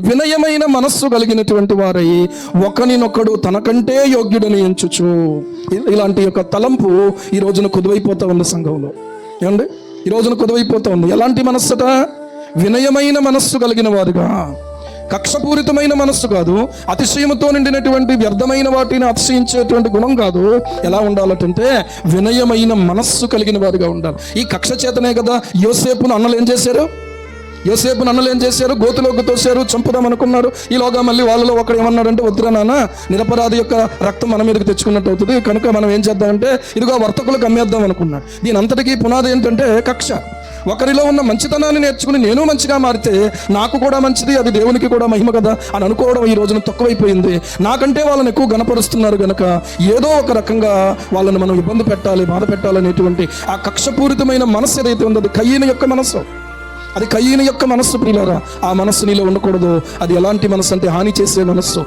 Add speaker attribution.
Speaker 1: వినయమైన మనస్సు కలిగినటువంటి వారై ఒకనినొకడు తనకంటే యోగ్యుడని ఎంచుచు. ఇలాంటి యొక్క తలంపు ఈ రోజున కుదువైపోతా ఉంది సంఘంలో. ఏమండి? ఈ రోజున కుదువైపోతా ఉంది. ఎలాంటి మనస్సట? వినయమైన మనస్సు కలిగిన వారుగా. కక్షపూరితమైన మనస్సు కాదు. అతిశయముతో నిండినటువంటి వ్యర్థమైన వాటిని అతిశయించేటువంటి గుణం కాదు. ఎలా ఉండాలంటే వినయమైన మనస్సు కలిగిన వారుగా ఉండాలి. ఈ కక్ష చేతనే కదా యోసేపును అన్నలు ఏం చేశారు? యోసేపు నన్నులు ఏం చేశారు గోతులోకి తోశారు చంపుదాం అనుకున్నారు. ఈలోగా మళ్ళీ వాళ్ళలో ఒకడు ఏమన్నాడంటే వద్దురా నాన్న నిరపరాధి యొక్క రక్తం మన మీదకి తెచ్చుకున్నట్టు అవుతుంది. కనుక మనం ఏం చేద్దామంటే ఇదిగో వర్తకులకు అమ్మేద్దాం అనుకున్నాడు. దీని అంతటికీ పునాది ఏంటంటే కక్ష. ఒకరిలో ఉన్న మంచితనాన్ని నేర్చుకుని నేను మంచిగా మారితే నాకు కూడా మంచిది అది దేవునికి కూడా మహిమ కదా అని అనుకోవడం ఈ రోజున తక్కువైపోయింది. నాకంటే వాళ్ళని ఎక్కువ గనపరుస్తున్నారు గనక ఏదో ఒక రకంగా వాళ్ళని మనం ఇబ్బంది పెట్టాలి బాధ పెట్టాలనేటువంటి ఆ కక్షపూరితమైన మనస్సు ఏదైతే ఉందో అది కయ్యని యొక్క మనస్సు. అది కయ్యని యొక్క మనస్సు ప్రియులారా. ఆ మనస్సు నీలో ఉండకూడదు. అది ఎలాంటి మనస్సు అంటే హాని చేసే మనస్సు.